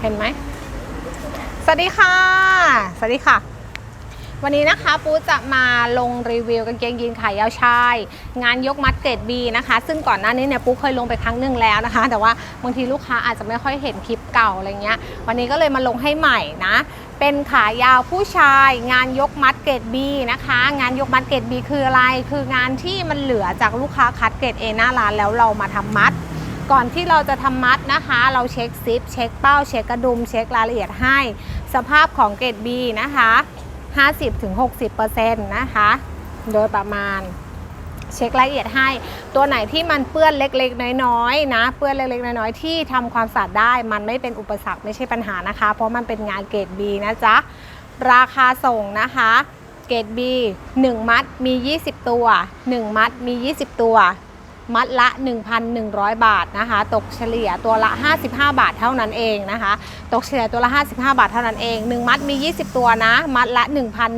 เห็นไหมสวัสดีค่ะ สวัสดีค่ะ วันนี้นะคะปูจะมาลงรีวิวกางเกงยีนขายาวชาย งานยกมัดเกรด B นะคะ ซึ่งก่อนหน้านี้เนี่ยปูเคยลงไปครั้งหนึ่งแล้วนะคะ แต่ว่าบางทีลูกค้าอาจจะไม่ค่อยเห็นคลิปเก่าอะไรเงี้ย วันนี้ก็เลยมาลงให้ใหม่นะ เป็นขายาวผู้ชาย งานยกมัดเกรด B นะคะ งานยกมัดเกรด B คืออะไร คืองานที่มันเหลือจากลูกค้าคัดเกรด A หน้าร้านแล้วเรามาทำมัด ก่อนที่เราจะทำมัดนะคะ เราเช็คซิป เช็คเป้า เช็คกระดุม เช็ครายละเอียดให้ สภาพของเกรด B นะคะ 50-60%นะคะ โดยประมาณเช็ครายละเอียดให้ ตัวไหนที่มันเปื้อนเล็กๆ น้อยๆนะ เปื้อนเล็กๆ น้อยๆ ที่ทำความสะอาดได้ มันไม่เป็นอุปสรรคไม่ใช่ปัญหานะคะ เพราะมันเป็นงานเกรด B นะจ๊ะ ราคาส่งนะคะ เกรด B 1 มัดมี 20 ตัว 1 มัดมี 20 ตัว มัดละ 1,100 บาทนะคะ ตกเฉลี่ยตัวละ 55 บาทเท่านั้นเองนะคะ ตกเฉลี่ยตัวละ 55 บาทเท่านั้นเอง 1 มัดมี 20 ตัวนะ มัดละ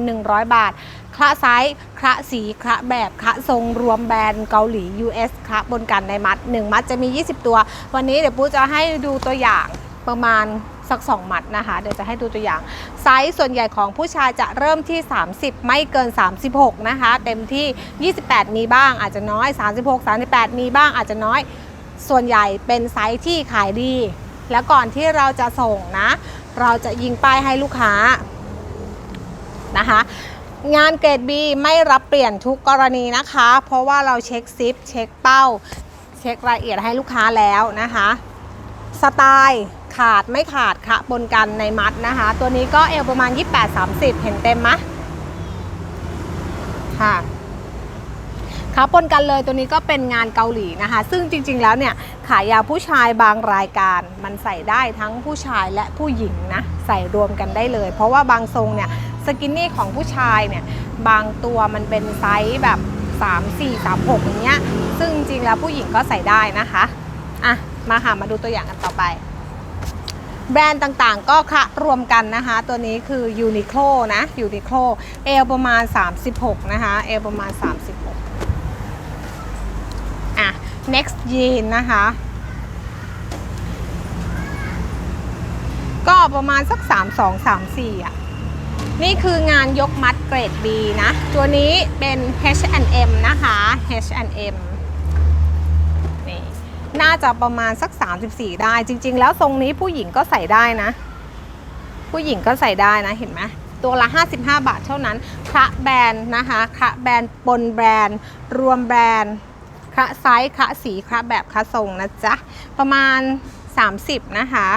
1,100 บาทคละไซส์คละสีคละแบบคละทรงรวมแบรนด์เกาหลี US คละบนกันในมัด 1 มัดจะมี 20 ตัว วันนี้เดี๋ยวปูจะให้ดูตัวอย่างประมาณ สัก2มัดนะคะ เดี๋ยวจะให้ดูตัวอย่าง ไซส์ส่วนใหญ่ของผู้ชายจะเริ่มที่ 30 ไม่เกิน 36 นะคะ เต็มที่ 28 มีบ้างอาจจะน้อย 36 38 มีบ้างอาจจะน้อย ส่วนใหญ่เป็นไซส์ที่ขายดี แล้วก่อนที่เราจะส่งนะ เราจะยิงป้ายให้ลูกค้านะคะงานเกรด B ไม่รับเปลี่ยนทุกกรณีนะคะ เพราะว่าเราเช็คซิป เช็คเป้า เช็ครายละเอียดให้ลูกค้าแล้วนะคะ สไตล์ ขาดไม่ขาดค่ะบนกันในมัดนะคะ ตัวนี้ก็เอวประมาณ 28-30 เห็นเต็มไหมค่ะขาปนกันเลยตัวนี้ก็เป็นงานเกาหลีนะคะ ซึ่งจริงๆแล้วเนี่ยขายาวผู้ชายบางรายการ มันใส่ได้ทั้งผู้ชายและผู้หญิงนะใส่รวมกันได้เลย เพราะว่าบางทรงเนี่ยสกินนี่ของผู้ชายเนี่ยบางตัวมันเป็นไซส์แบบ 3 4 3 6อย่างเงี้ยซึ่งจริงๆแล้วผู้หญิงก็ใส่ได้นะคะอะมาค่ะมาดูตัวอย่างกันต่อไป แบรนด์ต่างๆ ก็คะรวมกันนะคะ ตัวนี้คือ Uniqlo นะ Uniqlo เอลประมาณ 36 นะคะเอลประมาณ 36 อะ next jean นะคะ ก็ประมาณสัก 32 34 อะ นี่คืองานยกมัดเกรด B นะ ตัวนี้เป็น H&M นะคะ H&M น่าจะประมาณสัก 34 ได้ จริง ๆ แล้วทรงนี้ผู้หญิงก็ใส่ได้นะ ผู้หญิงก็ใส่ได้นะเห็นไหมตัวละ 55 บาทเท่านั้นคระแบรนด์นะคะคระแบรนด์ปนแบรนด์ รวมแบรนด์คระไซส์คระสีคระแบบคระทรงนะจ๊ะ ประมาณ 30 นะคะ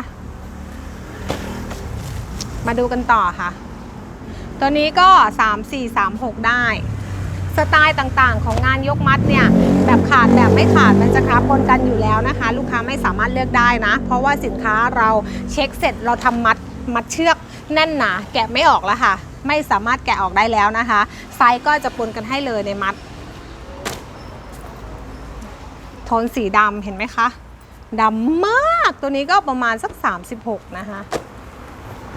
มาดูกันต่อค่ะ ตัวนี้ก็ 3 4 3 6 ได้ สไตล์ต่างๆของงานยกมัดเนี่ย แบบขาดแไม่ขาดมันจะคราบปนกันอยู่แล้วนะคะ ลูกค้าไม่สามารถเลือกได้นะ เพราะว่าสินค้าเราเช็คเสร็จเราทำมัดมัดเชือกแน่นหนาแกะไม่ออกแล้วค่ะ ไม่สามารถแกะออกได้แล้วนะคะ ไซส์ก็จะปนกันให้เลยในมัดโทนสีดำเห็นไหมคะดำมากตัวนี้ก็ประมาณสัก 36 นะคะ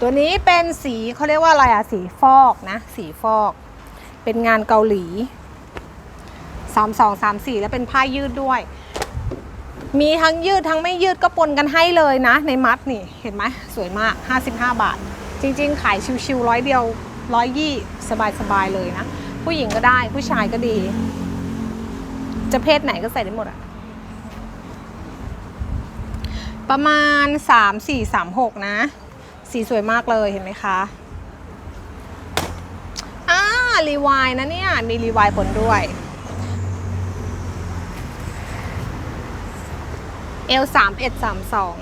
ตัวนี้เป็นสีเขาเรียกว่าอะไรอะสีฟอกนะ สีฟอก เป็นงานเกาหลี 3 2 3 4 แล้วเป็นผ้ายืดด้วย มีทั้งยืดทั้งไม่ยืดก็ปนกันให้เลยนะ ในมัดนี่เห็นไหมสวยมาก 55 บาท จริง ๆ ขายชิวๆร้อยเดียวร้อยยี่สบายๆเลยนะ ผู้หญิงก็ได้ผู้ชายก็ดี จะเพศไหนก็ใส่ได้หมดอะประมาณ 3 4 3 6 นะ สีสวยมากเลยเห็นไหมคะอ่ารีวายนะเนี่ย มีรีวายผลด้วย เอลสามเอ็ดสามสอง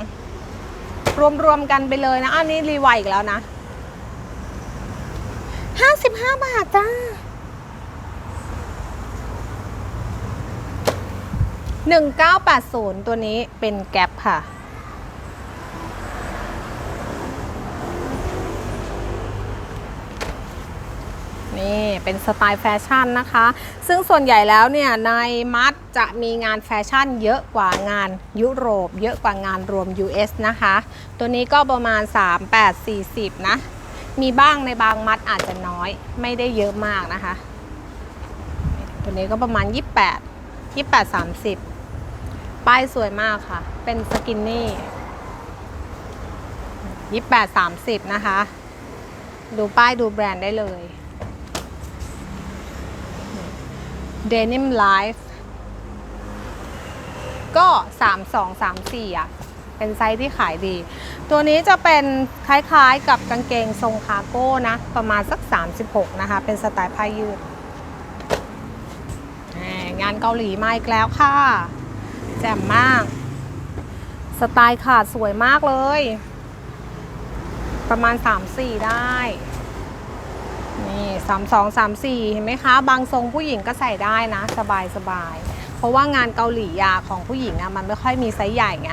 รวมๆกันไปเลยนะอันนี้รีวอีกแล้วนะห้าสิบห้าบาทจ้าหนึ่งเก้าแปดศูนย์ตัวนี้เป็นแก๊ปค่ะ นี่ เป็นสไตล์แฟชั่นนะคะ ซึ่งส่วนใหญ่แล้วเนี่ยในมัดจะมีงานแฟชั่นเยอะกว่างานยุโรป เยอะกว่างานรวม US นะคะ ตัวนี้ก็ประมาณ 3 8 40 นะ มีบ้างในบางมัดอาจจะน้อย ไม่ได้เยอะมากนะคะ ตัวนี้ก็ประมาณ 28 28 30 ป้ายสวยมากค่ะ เป็นสกินนี่ยี่แปดสามสิบนะคะ ดูป้ายดูแบรนด์ได้เลย Denim Life ก็ 3 2 3 4 อะ เป็นไซส์ที่ขายดี ตัวนี้จะเป็นคล้ายๆกับกางเกงทรงคาร์โก้นะ ประมาณสัก 36 นะคะ เป็นสไตล์ผ้ายืด งานเกาหลีมาอีกแล้วค่ะ แจ่มมาก สไตล์ขาดสวยมากเลย ประมาณ 3-4 ได้ นี่สามสองสามสี่เห็นไหมคะ บางทรงผู้หญิงก็ใส่ได้นะ สบายสบาย เพราะว่างานเกาหลียาของผู้หญิงอะมันไม่ค่อยมีไซส์ใหญ่ไง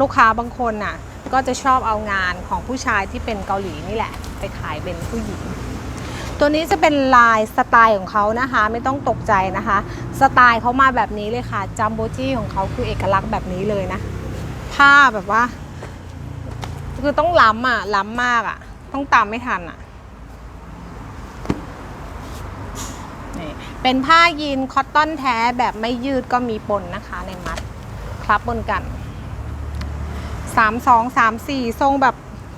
ลูกค้าบางคนน่ะก็จะชอบเอางานของผู้ชายที่เป็นเกาหลีนี่แหละ ไปขายเป็นผู้หญิง ตัวนี้จะเป็นลายสไตล์ของเขานะคะ ไม่ต้องตกใจนะคะ สไตล์เขามาแบบนี้เลยค่ะจัมโบจี้ของเขาคือเอกลักษณ์แบบนี้เลยนะผ้าแบบว่า คือต้องล้ำอะล้ำมากอะ ต้องตามไม่ทันอะ นี่ เป็นผ้ายีนคอตตอนแท้แบบไม่ยืดก็มีปนนะคะในมัดคลับบนกัน 3 2 3 4 ทรงแบบ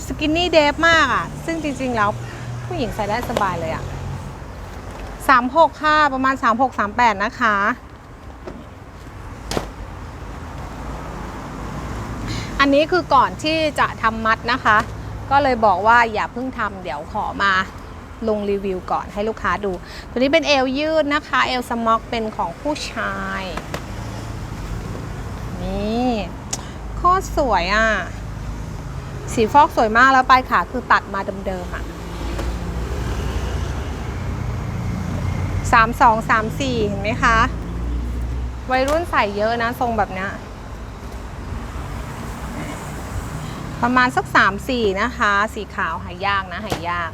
สกินนี่เดฟมากอะ ซึ่งจริงๆแล้วผู้หญิงใส่ได้สบายเลยอะ36ค่ะประมาณ 36 38 นะคะ อันนี้คือก่อนที่จะทำมัดนะคะ ก็เลยบอกว่าอย่าเพิ่งทำเดี๋ยวขอมา ลงรีวิวก่อนให้ลูกค้าดู ตัวนี้เป็นเอวยืดนะคะ เอวสม็อกเป็นของผู้ชาย นี่โคตรสวยอะ สีฟอกสวยมากแล้วปลายขาคือตัดมาเดิมๆอะสามสองสามสี่เห็นไหมคะ วัยรุ่นใส่เยอะนะ ทรงแบบนี้ประมาณสัก3 4นะคะ สีขาวหายากนะหายาก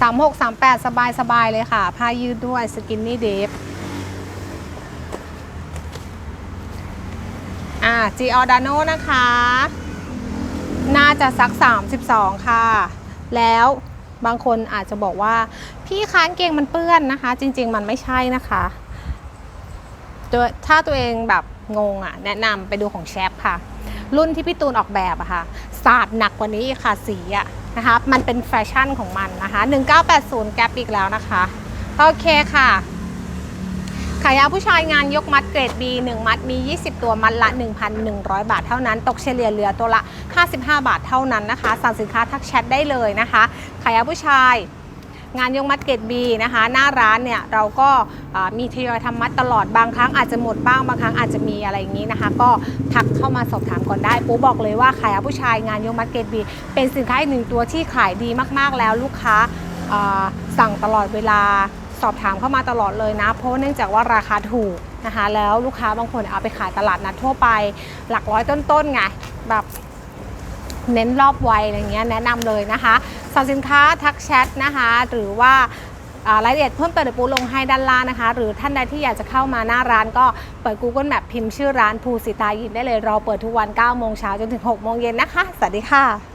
3 6 3 8 สบายสบายเลยค่ะ ผ้ายืดด้วยสกินนี่เดฟอ่าจีออดาโนนะคะ น่าจะสัก 32 ค่ะ แล้วบางคนอาจจะบอกว่า พี่ค้างเกงมันเปื้อนนะคะ จริง ๆ มันไม่ใช่นะคะตัวถ้าตัวเองแบบงงอะ แนะนำไปดูของแชปค่ะ รุ่นที่พี่ตูนออกแบบอะค่ะ ศาสตร์หนักกว่านี้ค่ะสีอะ นะคะมันเป็นแฟชั่นของมันนะคะ1980 แกปอีกแล้วนะคะ โอเคค่ะ ขายาผู้ชายงานยกมัดเกรด B 1 มัดมี 20 ตัวมัดละ 1,100 บาทเท่านั้น ตกเฉลี่ยเหลือตัวละ 55 บาทเท่านั้นนะคะ สั่งสินค้าทักแชทได้เลยนะคะ ขายยาผู้ชาย งานยกมัดเกรด B นะคะ หน้าร้านเนี่ยเราก็มีทยอยทำมัดตลอดบางครั้งอาจจะหมดบ้างบางครั้งอาจจะมีอะไรอย่างนี้นะคะ ก็ทักเข้ามาสอบถามก่อนได้ปูบอกเลยว่าขายผู้ชายงานยกมัดเกรด B เป็นสินค้าอีกหนึ่งตัวที่ขายดีมากๆแล้วลูกค้าสั่งตลอดเวลาสอบถามเข้ามาตลอดเลยนะ เพราะเนื่องจากว่าราคาถูกนะคะ แล้วลูกค้าบางคนเอาไปขายตลาดนัดทั่วไป หลักร้อยต้นๆไงแบบ เน้นรอบวัยอะไรเงี้ยแนะนำเลยนะคะสั่งสินค้าทักแชทนะคะ หรือว่ารายละเอียดเพิ่มเติมเดี๋ยวปูลงให้ด้านล่างนะคะ หรือท่านใดที่อยากจะเข้ามาหน้าร้านก็เปิด Google Map พิมพ์ชื่อร้านภูสิตายินได้เลยเราเปิดทุกวัน 9 โมงเช้าจนถึง 6 โมงเย็นนะคะ สวัสดีค่ะ